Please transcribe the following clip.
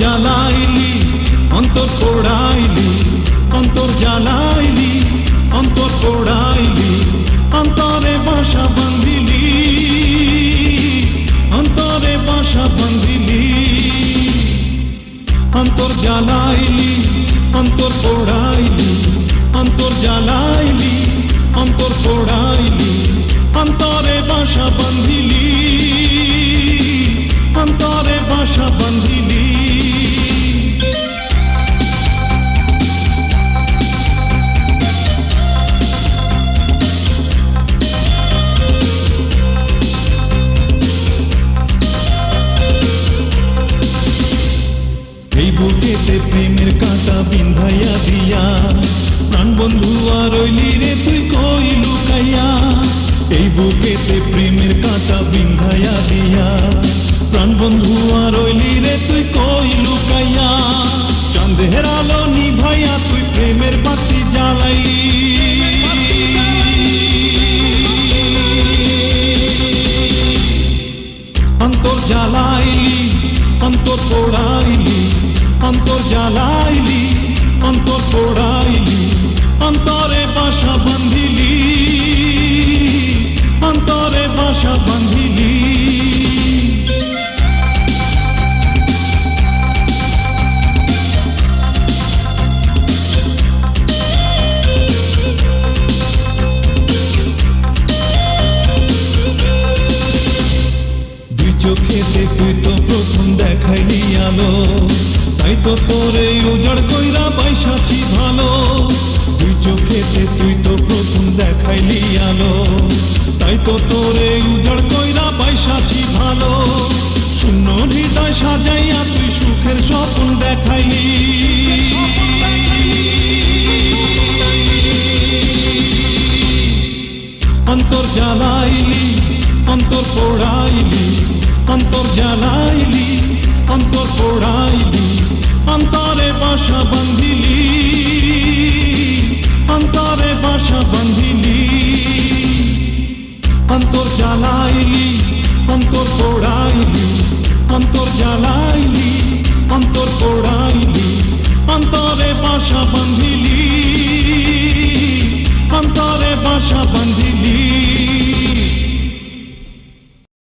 জ্বালাইলি, অন্তর পোড়াইলি, অন্তর জ্বালাইলি, অন্তর পোড়াইলি, অন্তরে বাসা বান্ধিলি, অন্তরে বাসা বান্ধিলি, অন্তর জ্বালাইলি। প্রেমের কাঁটা বিন্ধাইয়া দিয়া। প্রাণ বন্ধু আর রে, তুই কই লুকাইয়া? এই বুকেতে প্রেমের কাঁটা বিন্ধাইয়া দিয়া। প্রাণ বন্ধু আর রে, তুই কই লুকাইয়া? চাঁদের আলো নিভাইয়া পোড়াইলি অন্তরে বাসা বান্ধিলি অন্তরে বাসা বান্ধিলি দুই চোখেতে তুই তো প্রথম দেখাইলি আলো, তাই তো উজাড় অন্তর জ্বালাইলি, অন্তর পোড়াইলি, অন্তর জ্বালাইলি, অন্তর পোড়াইলি, অন্তরে বাসা বান্ধিলি অন্তরে বাসা বান্ধিলি অন্তর জ্বালাইলি, অন্তর পোড়াইলি, অন্তর জ্বালাইলি